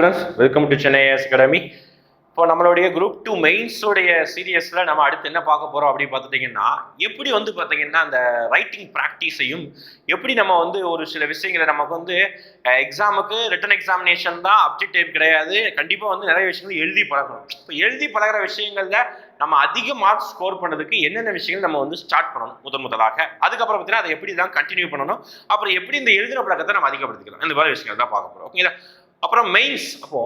Students welcome to Chennai IAS academy இப்போ நம்மளுடைய group two மெயின்ஸோடைய சீரியஸில் நம்ம அடுத்து என்ன பார்க்க போகிறோம் அப்படின்னு பார்த்துட்டிங்கன்னா எப்படி வந்து பார்த்தீங்கன்னா அந்த ரைட்டிங் ப்ராக்டிஸையும் எப்படி நம்ம வந்து ஒரு சில விஷயங்களை நமக்கு வந்து எக்ஸாமுக்கு ரிட்டன் எக்ஸாமினேஷன் தான் அப்ஜெக்டிவ் கிடையாது. கண்டிப்பாக வந்து நிறைய விஷயங்கள் எழுதி பழகணும். இப்போ எழுதி பழகுற விஷயங்களில் நம்ம அதிக மார்க் ஸ்கோர் பண்ணதுக்கு என்னென்ன விஷயங்கள் நம்ம வந்து ஸ்டார்ட் பண்ணணும் முதன் முதலாக. அதுக்கப்புறம் பார்த்தீங்கன்னா அதை எப்படி தான் கண்டினியூ பண்ணணும். அப்புறம் எப்படி இந்த எழுதுகிற பழக்கத்தை நம்ம அதிகப்படுத்திக்கலாம். இந்த மாதிரி விஷயங்கள் தான் பார்க்க போகிறோம் ஓகேங்களா அப்புறம் மெயின்ஸ் அப்போ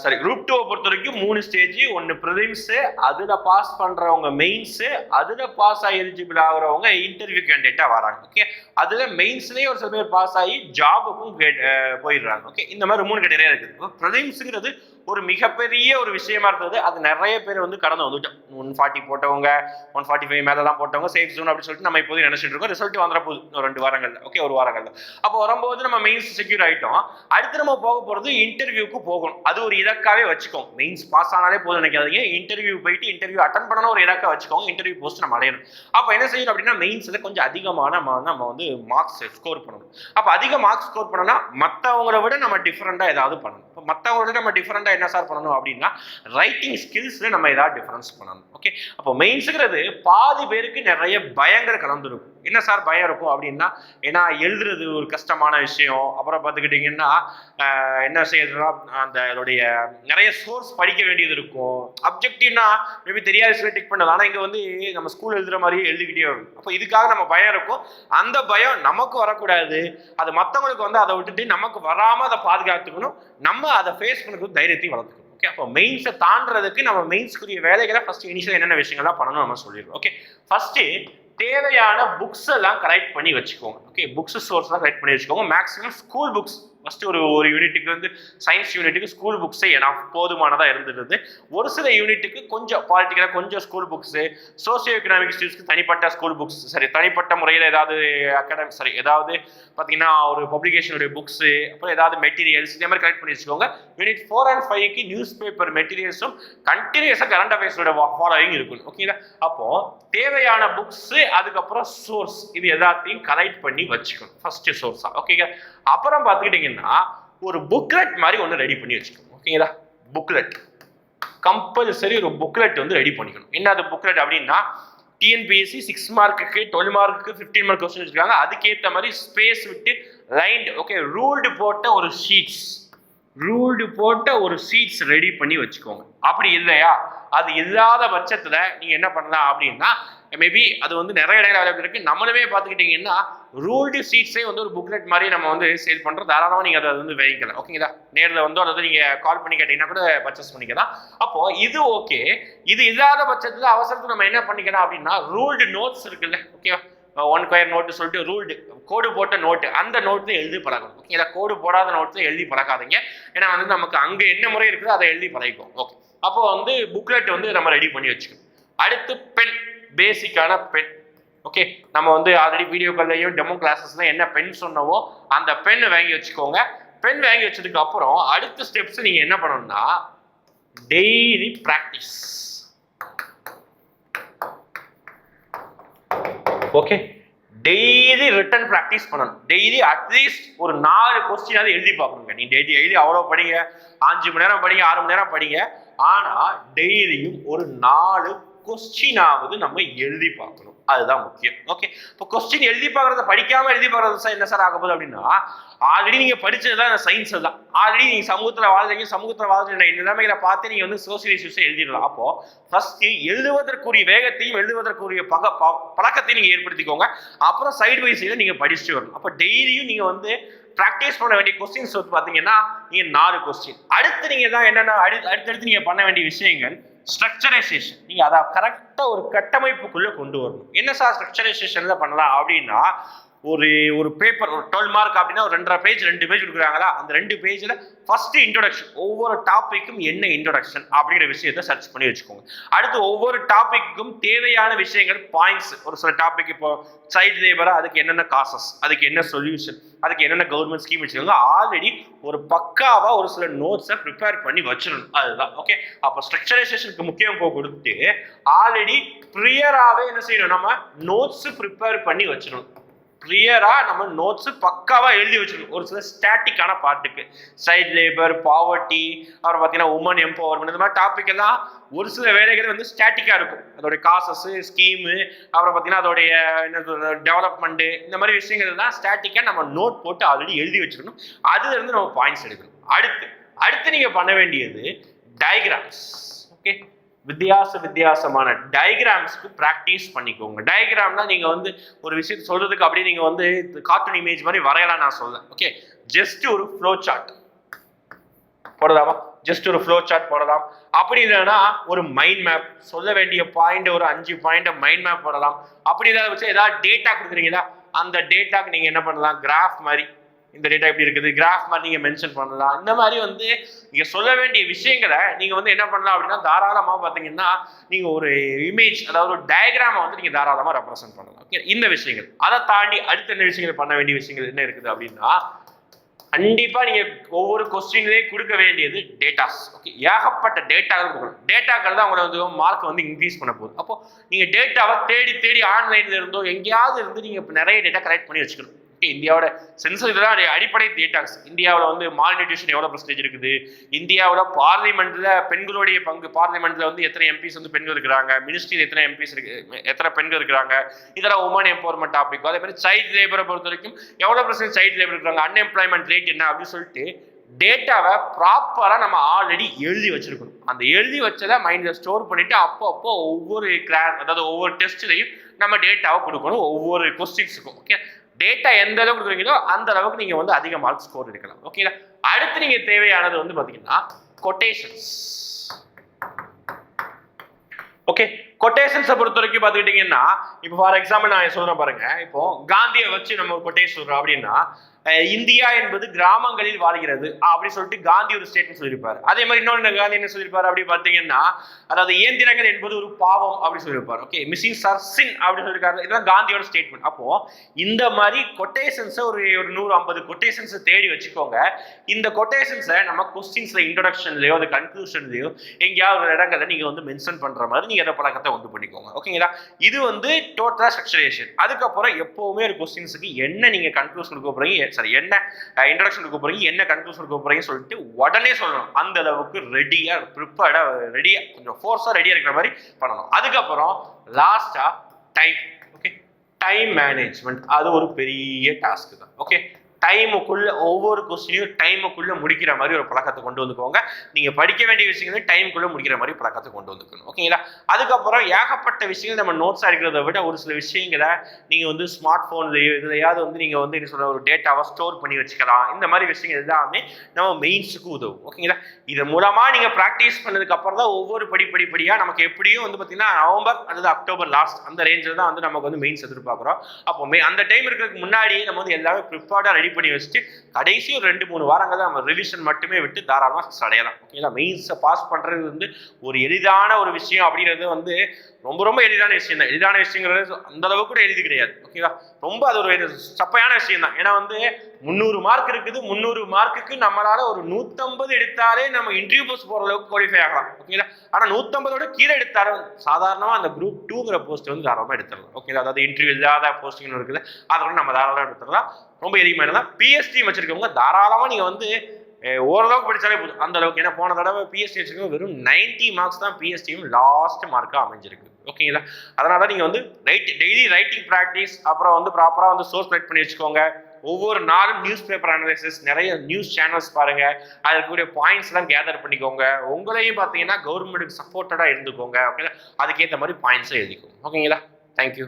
சாரி குரூப் டூவை பொறுத்த வரைக்கும் மூணு ஸ்டேஜ் ஒன்று ப்ரிலிம்ஸு அதில் பாஸ் பண்ணுறவங்க மெயின்ஸு அதில் பாஸ் ஆகி எலிஜிபிள் ஆகிறவங்க இன்டர்வியூ கேண்டிடேட்டாக வராங்க. ஓகே அதில் மெயின்ஸ்லேயே ஒரு சில பேர் பாஸ் ஆகி ஜாபுக்கும் போயிடுறாங்க. ஓகே இந்த மாதிரி மூணு கேட்டகரியாக இருக்குது. ப்ரிலிம்ஸுங்கிறது ஒரு மிகப்பெரிய ஒரு விஷயமா இருந்தது. அது நிறைய பேர் வந்து கடந்து வந்துட்டோம். ஒன் ஃபார்ட்டி போட்டவங்க ஒன் ஃபார்ட்டி ஃபைவ் மேலே தான் போட்டவங்க சேஃப் ஜோன் அப்படின்னு சொல்லிட்டு நம்ம இப்போதைக்கு நினைச்சிட்டு இருக்கோம். ரிசல்ட் வந்துட போகுது இன்னும் ரெண்டு வாரங்கள்ல ஓகே ஒரு வாரங்கள்ல. அப்போ வரும்போது நம்ம மெயின்ஸ் செக்யூர் ஆகிட்டோம் அடுத்து நம்ம போக போகிறது இன்டர்வியூக்கு போகணும். அது ஒரு இலக்காவே வச்சுக்கோங்க. மெயின்ஸ் பாஸ் ஆனாலே போதும் நினைக்காதீங்க. இன்டர்வியூ போயிட்டு இன்டர்வியூ அட்டன் பண்ணணும் ஒரு இலக்கா வச்சுக்கோங்க. இன்டர்வியூ போஸ்ட் நம்ம அடையணும். அப்போ என்ன செய்யணும் அப்படின்னா மெயின்ஸில் கொஞ்சம் அதிகமான நம்ம நம்ம வந்து மார்க்ஸ் ஸ்கோர் பண்ணணும். அப்போ அதிக மார்க்ஸ் ஸ்கோர் பண்ணோம்னா மற்றவங்கள விட நம்ம டிஃப்ரெண்ட்டாக ஏதாவது பண்ணணும். இப்போ மற்றவங்கள விட நம்ம டிஃப்ரெண்ட்டாக என்ன சார் பண்ணணும் அப்படின்னா ரைட்டிங் ஸ்கில்ஸில் நம்ம ஏதாவது டிஃப்ரென்ஸ் பண்ணணும். ஓகே அப்போ மெயின்ஸுங்கிறது பாதி பேருக்கு நிறைய பயங்கர கலந்துருக்கும். என்ன சார் பயம் இருக்கும் அப்படின்னா ஏன்னா எழுதுறது ஒரு கஷ்டமான விஷயம். அப்புறம் பார்த்துக்கிட்டிங்கன்னா என்ன செய்யறதுனா அந்த அதோடைய நிறைய சோர்ஸ் படிக்க வேண்டியது இருக்கும். அப்ஜெக்டிவ்னா மேபி தெரியாத விஷயம் டிக் பண்ணலாம். ஆனால் இங்கே வந்து நம்ம ஸ்கூல் எழுதுகிற மாதிரியே எழுதிக்கிட்டே இருக்கும் அப்போ இதுக்காக நம்ம பயம் இருக்கும். அந்த பயம் பயம் நமக்கு வரக்கூடாது. அது மற்றவங்களுக்கு வந்து அதை விட்டுட்டு நமக்கு வராமல் அதை பாதுகாத்துக்கணும். நம்ம அதை ஃபேஸ் பண்ணுறதுக்கு தைரியத்தையும் வளர்த்துக்கணும். ஓகே அப்போ மெயின்ஸை தாண்டதுக்கு நம்ம மெயின்ஸ்க்குரிய வேலைகளை ஃபஸ்ட்டு இனிஷியல் என்னென்ன விஷயங்கள்லாம் பண்ணணும் நம்ம சொல்லிடுவோம் ஓகே ஃபஸ்ட்டு தேவையான புக்ஸ் எல்லாம் கலெக்ட் பண்ணி வச்சுக்கோங்க. ஓகே புக்ஸ் சோர்ஸ்லாம் கலெக்ட் பண்ணி வச்சுக்கோங்க. மேக்ஸிமம் ஸ்கூல் புக்ஸ் ஃபர்ஸ்ட் ஒரு ஒரு யூனிட்டுக்கு வந்து சயின்ஸ் யூனிட்டுக்கு ஸ்கூல் புக்ஸே ஏன்னா போதுமானதாக இருந்துருது ஒரு சில யூனிட்டுக்கு கொஞ்சம் பாலிட்டிக்கலாக கொஞ்சம் ஸ்கூல் புக்ஸு சோசியோ எக்கனாமிக் ஸ்டூடெண்ட்ஸ்க்கு தனிப்பட்ட ஸ்கூல் புக்ஸ் சரி தனிப்பட்ட முறையில் ஏதாவது அகாடமிக் சரி ஏதாவது பார்த்தீங்கன்னா ஒரு பப்ளிகேஷனுடைய புக்ஸு அப்புறம் ஏதாவது மெட்டீரியல்ஸ் இதே மாதிரி கலெக்ட் பண்ணி வச்சுக்கோங்க. யூனிட் ஃபோர் அண்ட் ஃபைவ்க்கு நியூஸ் பேப்பர் மெட்டீரியல்ஸும் கண்டினியூஸாக கரண்ட் அஃபேர்ஸோட ஃபாலோவிங் இருக்கும். ஓகேங்களா அப்போ தேவையான புக்ஸு அதுக்கப்புறம் சோர்ஸ் இது எல்லாத்தையும் கலெக்ட் பண்ணி வச்சுக்கணும். ஃபர்ஸ்ட் சோர்ஸா ஓகேங்க அப்புறம் பார்த்துக்கிட்டிங்கன்னா ஒரு புக்லெட் மாதிரி ஒன்று ரெடி பண்ணி வச்சுக்கணும். ஓகேங்களா புக்லெட் கம்பல்சரி ஒரு புக்லெட் வந்து ரெடி பண்ணிக்கணும். என்ன அது புக்லெட் அப்படின்னா டிஎன்பிஎஸ்சி சிக்ஸ் மார்க்குக்கு டுவெல் மார்க்குக்கு ஃபிஃப்டீன் மார்க் கொஸ்டின் வச்சுருக்காங்க. அதுக்கேற்ற மாதிரி ஸ்பேஸ் விட்டு லைன் ஓகே ரூல்டு போட்ட ஒரு ஷீட்ஸ் ரூல்டு போட்ட ஒரு சீட்ஸ் ரெடி பண்ணி வச்சுக்கோங்க. அப்படி இல்லையா? அது இல்லாத பட்சத்தில் நீங்கள் என்ன பண்ணலாம் அப்படின்னா மேபி அது வந்து நிறைய இடையில அவைலபிள் இருக்கு. நம்மளுமே பார்த்துக்கிட்டிங்கன்னா ரூல்டு சீட்ஸே வந்து ஒரு புக்லெட் மாதிரி நம்ம வந்து சேல் பண்ணுறோம் தாராளமாக நீங்கள் அதை வந்து வாங்கிக்கலாம். ஓகேங்களா நேரில் வந்து அதாவது நீங்கள் கால் பண்ணி கேட்டிங்கன்னா கூட பர்ச்சேஸ் பண்ணிக்கலாம். அப்போ இது ஓகே இது இல்லாத பட்சத்தில் அவசரத்தில் நம்ம என்ன பண்ணிக்கலாம் அப்படின்னா ரூல்டு நோட்ஸ் இருக்குல்ல. ஓகேவா ஒன் கொயர் நோட்டு சொல்லிட்டு ரூல்டு கோடு போட்ட நோட்டு அந்த நோட்டில் எழுதி பழகணும். ஓகேங்களா கோடு போடாத நோட்டு எழுதி பழகாதீங்க. ஏன்னா வந்து நமக்கு அங்கே என்ன முறை இருக்குதோ அதை எழுதி பழகிக்கும் ஓகே அப்போ வந்து புக்லெட் வந்து நம்ம ரெடி பண்ணி வச்சுக்கணும். அடுத்து பென் பேசிக்கான பென் ஓகே நம்ம வந்து ஆல்ரெடி வீடியோக்கள்லையும் டெமோ கிளாஸஸ்ல என்ன பென் சொன்னவோ அந்த பென் வாங்கி வச்சுக்கோங்க. பென் வாங்கி வச்சதுக்கு அப்புறம் அடுத்த ஸ்டெப்ஸ் நீங்க என்ன பண்ணணும்னா daily practice okay daily written practice பண்ணணும். டெய்லி அட்லீஸ்ட் ஒரு நாலு கொஸ்டினாவது எழுதி பார்க்கணுங்க. நீ டெய்லி எழுதி அவ்வளோ படிங்க. அஞ்சு மணி நேரம் படிங்க ஆறு மணி நேரம் படிங்க. ஆனால் டெய்லியும் ஒரு நாலு கொஸ்டினாவது நம்ம எழுதி பார்க்கணும். அதுதான் முக்கியம். ஓகே இப்போ கொஸ்டின் எழுதி பார்க்கறத படிக்காம எழுதி பார்க்கறது சார் என்ன சார் ஆக போகுது அப்படின்னா ஆல்ரெடி நீங்க படிச்சது தான் சயின்ஸ் தான். ஆல்ரெடி நீங்க சமூகத்துல வாழ்றீங்க சமூகத்துல வாழ்றீங்க இந்த நிலைமைகளை பார்த்து நீங்க வந்து சோசியல் இஷ்யூஸை எழுதிடலாம். அப்போ ஃபர்ஸ்ட் எழுதுவதற்குரிய வேகத்தையும் எழுதுவதற்குரிய பக ப- பழக்கத்தையும் நீங்க ஏற்படுத்திக்கோங்க. அப்புறம் சைடு பை சைடில் நீங்க படிச்சுட்டு வரணும். அப்போ டெய்லியும் நீங்க வந்து ப்ராக்டிஸ் பண்ண வேண்டிய கொஸ்டின்ஸ் வந்து பார்த்தீங்கன்னா நீங்க நாலு கொஸ்டின் அடுத்து நீங்க தான் என்னென்ன அடுத்து அடுத்தடுத்து நீங்க பண்ண வேண்டிய விஷயங்கள் ஸ்ட்ரக்சரைசேஷன் நீங்கள் அதை கரெக்டாக ஒரு கட்டமைப்புக்குள்ளே கொண்டு வரணும். என்ன சார் ஸ்ட்ரக்சரைசேஷனில் பண்ணலாம் அப்படின்னா ஒரு ஒரு பேப்பர் ஒரு டுவெல் மார்க் அப்படின்னா ஒரு ரெண்டரை பேஜ் ரெண்டு பேஜ் கொடுக்குறாங்களா? அந்த ரெண்டு பேஜில் ஃபர்ஸ்ட் இன்ட்ரோடக்ஷன் ஒவ்வொரு டாப்பிக்கும் என்ன இன்ட்ரொடக்ஷன் அப்படிங்கிற விஷயத்த சர்ச் பண்ணி வச்சுக்கோங்க. அடுத்து ஒவ்வொரு டாப்பிக்கும் தேவையான விஷயங்கள் பாயிண்ட்ஸ் ஒரு சில டாபிக் இப்போ சைல்டு லேபரா அதுக்கு என்னென்ன காசஸ் அதுக்கு என்ன சொல்யூஷன் அதுக்கு என்னென்ன கவர்மெண்ட் ஸ்கீம் வச்சுக்கோங்க ஆல்ரெடி ஒரு பக்காவா ஒரு சில நோட்ஸை ப்ரிப்பேர் பண்ணி வச்சிடணும். அதுதான் ஓகே அப்போ ஸ்ட்ரக்சரைசேஷனுக்கு முக்கியத்துவம் கொடுத்து ஆல்ரெடி ப்ரியராகவே என்ன செய்யணும்? நம்ம நோட்ஸ் ப்ரிப்பேர் பண்ணி வச்சிடணும். கிளியராக நம்ம நோட்ஸு பக்காவாக எழுதி வச்சிருக்கோம் ஒரு சில ஸ்டாட்டிக்கான பார்ட்டுக்கு சைல்ட் லேபர் பாவர்ட்டி அப்புறம் பார்த்தீங்கன்னா உமன் எம்பவர்மெண்ட் இந்த மாதிரி டாபிக் எல்லாம் ஒரு சில வேலைகள் வந்து ஸ்டாட்டிக்காக இருக்கும். அதோடைய காசஸ் ஸ்கீமு அப்புறம் பார்த்தீங்கன்னா அதோடைய என்ன டெவலப்மெண்ட்டு இந்த மாதிரி விஷயங்கள் எல்லாம் ஸ்டாட்டிக்காக நம்ம நோட் போட்டு ஆல்ரெடி எழுதி வச்சிருக்கணும். அதுலேருந்து நம்ம பாயிண்ட்ஸ் எடுக்கணும். அடுத்து அடுத்து நீங்கள் பண்ண வேண்டியது டயக்ராம்ஸ் ஓகே வித்தியாச வித்தியாசமான டயக்ராம்ஸ்க்கு ப்ராக்டிஸ் பண்ணிக்கோங்க. டயக்ராம்னா நீங்கள் வந்து ஒரு விஷயத்தை சொல்கிறதுக்கு அப்படியே நீங்கள் வந்து கார்ட்டூன் இமேஜ் மாதிரி வரையலாம் நான் சொல்லேன் ஓகே ஜஸ்ட் ஒரு ஃப்ளோ சார்ட் போடலாமா? ஜஸ்ட் ஒரு ஃப்ளோ சார்ட் போடலாம். அப்படி இல்லைன்னா ஒரு மைண்ட் மேப் சொல்ல வேண்டிய பாயிண்ட் ஒரு அஞ்சு பாயிண்ட் மைண்ட் மேப் போடலாம். அப்படி இல்லாத வச்சு ஏதாவது டேட்டா கொடுக்குறீங்களா? அந்த டேட்டாக்கு நீங்கள் என்ன பண்ணலாம்? கிராஃப் மாதிரி இந்த டேட்டா எப்படி இருக்குது? கிராஃப் மாதிரி நீங்கள் மென்ஷன் பண்ணலாம். இந்த மாதிரி வந்து நீங்கள் சொல்ல வேண்டிய விஷயங்களை நீங்கள் வந்து என்ன பண்ணலாம் அப்படின்னா தாராளமாக பார்த்தீங்கன்னா நீங்கள் ஒரு இமேஜ் அதாவது ஒரு டயக்ராமை வந்து நீங்கள் தாராளமாக ரெப்ரசென்ட் பண்ணலாம். ஓகே இந்த விஷயங்கள். அதை தாண்டி அடுத்த என்ன விஷயங்கள்? பண்ண வேண்டிய விஷயங்கள் என்ன இருக்குது அப்படின்னா கண்டிப்பாக நீங்கள் ஒவ்வொரு கொஸ்டின்லேயும் கொடுக்க வேண்டியது டேட்டாஸ் ஓகே ஏகப்பட்ட டேட்டாக்கள் கொடுக்கணும். டேட்டாக்கள் தான் உங்களை வந்து மார்க் வந்து இன்க்ரீஸ் பண்ண போகுது. அப்போ நீங்கள் டேட்டாவை தேடி தேடி ஆன்லைனில் இருந்தோ எங்கேயாவது இருந்து நீங்கள் இப்போ நிறைய டேட்டா கலெக்ட் பண்ணி வச்சுக்கணும். ஓகே இந்தியாவோட சென்சஸ் இதெல்லாம் அடிப்படை டேட்டாஸ் இந்தியாவில் வந்து மால் நியூட்ரிஷன் எவ்வளோ பர்சன்டேஜ் இருக்குது? இந்தியாவில் பார்லிமெண்ட்ல பெண்களுடைய பங்கு பார்லிமெண்ட்ல வந்து எத்தனை எம்பிஸ் வந்து பெண்கள் இருக்கிறாங்க? மினிஸ்ட்ரியில் எத்தனை எம்பிஸ் இருக்கு எத்தனை பெண்கள் இருக்கிறாங்க? இதெல்லாம் உமன் எம்பவர்மெண்ட் டாபிக் அதே மாதிரி சைல்டு லேபரை பொறுத்த வரைக்கும் எவ்வளோ பர்சன்ட் சைல்டு லேபர் இருக்கிறாங்க? அன்எம்ப்ளாய்மெண்ட் ரேட் என்ன அப்படின்னு சொல்லிட்டு டேட்டாவை ப்ராப்பராக நம்ம ஆல்ரெடி எழுதி வச்சிருக்கணும். அந்த எழுதி வச்சதை மைண்டில் ஸ்டோர் பண்ணிட்டு அப்போ அப்போ ஒவ்வொரு கிளாஸ் அதாவது ஒவ்வொரு டெஸ்ட்லையும் நம்ம டேட்டாவை கொடுக்கணும். ஒவ்வொரு கொஸ்டின்ஸுக்கும் ஓகே டேட்டா எந்த அளவுக்கு கொடுக்குறீங்களோ அந்த அளவுக்கு நீங்கள் வந்து அதிக மார்க் ஸ்கோர் எடுக்கலாம். ஓகேங்களா அடுத்து நீங்கள் தேவையானது வந்து பார்த்தீங்கன்னா கொட்டேஷன்ஸ் ஓகே கொட்டேஷன்ஸை பொறுத்த வரைக்கும் பார்த்துக்கிட்டிங்கன்னா இப்போ ஃபார் எக்ஸாம்பிள் நான் சொல்கிறேன் பாருங்க. இப்போ காந்தியை வச்சு நம்ம ஒரு கொட்டேஷன் சொல்கிறோம் அப்படின்னா இந்தியா என்பது கிராமங்களில் வாழ்கிறது அப்படி சொல்லிட்டு காந்தி ஒரு ஸ்டேட்மெண்ட் சொல்லியிருப்பார். அதே மாதிரி இன்னொன்று காந்தி என்ன சொல்லியிருப்பார் அப்படின்னு பார்த்தீங்கன்னா அதாவது இயந்திரங்கள் என்பது ஒரு பாவம் அப்படின்னு சொல்லியிருப்பார். ஓகே மிஸ்ஸிங் சர் சின் அப்படி சொல்லியிருக்காரு. இதெல்லாம் காந்தியோட ஸ்டேட்மெண்ட் அப்போ இந்த மாதிரி கொட்டேஷன்ஸை ஒரு ஒரு நூறு ஐம்பது கொட்டேஷன்ஸை தேடி வச்சுக்கோங்க. இந்த கொட்டேஷன்ஸை நம்ம கொஸ்டின்ஸில் இன்ட்ரடக்ஷன்லையோ அது கன்க்ளூஷன்லையோ எங்கேயாவது ஒரு இடங்களை நீங்கள் வந்து மென்ஷன் பண்ணுற மாதிரி நீங்கள் அதை பழக்கத்தை உண்டு பண்ணிக்கோங்க ஓகேங்களா? இது வந்து டோட்டலாக ஸ்ட்ரக்சரேஷன் அதுக்கப்புறம் எப்போவுமே ஒரு கொஸ்டின்ஸுக்கு என்ன நீங்கள் கன்க்ளூஷன் கொடுக்க போகிறீங்க சரி என்ன இன்ட்ரடக்ஷன் கொடுக்க போகிறீங்க என்ன கன்க்ளூஷன் கொடுக்க போகிறீங்கன்னு சொல்லிட்டு உடனே சொல்லணும். அந்த அளவுக்கு ரெடியாக ப்ரிப்பேர்டாக ரெடியாக கொஞ்சம் ஃபோர்ஸாக ரெடியாக இருக்கிற மாதிரி பண்ணணும். அதுக்கப்புறம் லாஸ்ட்டாக டைம் ஓகே டைம் மேனேஜ்மெண்ட் அது ஒரு பெரிய டாஸ்க்கு தான். ஓகே டைமுக்குள்ள ஒவ்வொரு கொஸ்டினையும் டைமுக்குள்ள முடிக்கிற மாதிரி ஒரு பழக்கத்தை கொண்டு வந்துக்கோங்க. நீங்க படிக்க வேண்டிய விஷயங்களை டைமுக்குள்ள முடிக்கிற மாதிரி பழக்கத்தை கொண்டு வந்துக்கணும். ஓகேங்களா அதுக்கப்புறம் ஏகப்பட்ட விஷயங்கள் நம்ம நோட்ஸ் அடிக்கிறத விட ஒரு சில விஷயங்களை நீங்க வந்து ஸ்மார்ட் போன்லயோ இதுலையாவது வந்து நீங்க வந்து என்ன சொல்ற ஒரு டேட்டாவை ஸ்டோர் பண்ணி வச்சுக்கலாம். இந்த மாதிரி விஷயங்கள் எல்லாமே நம்ம மெயின்ஸுக்கு உதவும். ஓகேங்களா இது மூலமா நீங்க ப்ராக்டிஸ் பண்ணதுக்கு அப்புறம் தான் ஒவ்வொரு படி படி படியா நமக்கு எப்படியும் வந்து பாத்தீங்கன்னா நவம்பர் அல்லது அக்டோபர் லாஸ்ட் அந்த ரேஞ்சில் தான் வந்து நமக்கு வந்து மெயின்ஸ் எதிர்பார்க்குறோம். அப்போ அந்த டைம் இருக்கிறதுக்கு முன்னாடியே நம்ம வந்து எல்லாமே ப்ரிப்பேர்டாக ரெடி பண்ணி வச்சுட்டு கடைசி ஒரு ரெண்டு மூணு வாரங்கள் நம்ம ரிவிஷன் மட்டுமே விட்டு தாராளமாக அடையலாம். ஓகேங்களா மெயின்ஸை பாஸ் பண்ணுறது வந்து ஒரு எளிதான ஒரு விஷயம் அப்படிங்கிறது வந்து ரொம்ப ரொம்ப எளிதான விஷயம் தான். எளிதான விஷயங்கிறது அந்த அளவுக்கு கூட எளிது கிடையாது. ஓகேங்களா ரொம்ப அது ஒரு சப்பையான விஷயம் தான். ஏன்னா வந்து முந்நூறு மார்க் இருக்குது முந்நூறு மார்க்குக்கு நம்மளால ஒரு நூற்றம்பது எடுத்தாலே நம்ம இன்டர்வியூ போஸ்ட் போகிற அளவுக்கு குவாலிஃபை ஆகலாம். ஓகேங்களா ஆனால் நூற்றம்பதோட கீழே எடுத்தாலும் சாதாரணமாக அந்த குரூப் டூங்கிற போஸ்ட் வந்து தாராளமாக எடுத்துடலாம். ஓகேங்களா அதாவது இன்டர்வியூ இல்லாத போஸ்டிங் இருக்குது அதை நம்ம தாராளமாக எடுத்துடலாம். ரொம்ப எதிகமாக பிஎஸ்டி வச்சிருக்கவங்க தாராளமாக நீங்கள் வந்து ஓரளவுக்கு படிச்சாலே போதும். அந்த அளவுக்கு. ஏன்னா போன தடவை பிஎஸ்டி வச்சிருக்கோம் வெறும் 90 மார்க்ஸ் தான் பிஎஸ்டியும் லாஸ்ட் மார்க்காக அமைஞ்சிருக்கு. ஓகேங்களா அதனால தான் நீங்கள் வந்து ரைட் டெய்லி ரைட்டிங் ப்ராக்டிஸ் அப்புறம் வந்து ப்ராப்பராக வந்து சோர்ஸ் கலெக்ட் பண்ணி வச்சுக்கோங்க. ஒவ்வொரு நாளும் நியூஸ் பேப்பர் அனலைசிஸ் நிறைய நியூஸ் சேனல்ஸ் பாருங்க. அதுக்குரிய பாயிண்ட்ஸ் எல்லாம் கேதர் பண்ணிக்கோங்க. உங்களையும் பார்த்தீங்கன்னா கவர்மெண்ட்டுக்கு சப்போர்ட்டடாக இருந்துக்கோங்க. ஓகேங்களா? அதுக்கேற்ற மாதிரி பாயிண்ட்ஸும் எழுதிக்கோங்க. ஓகேங்களா? தேங்க்யூ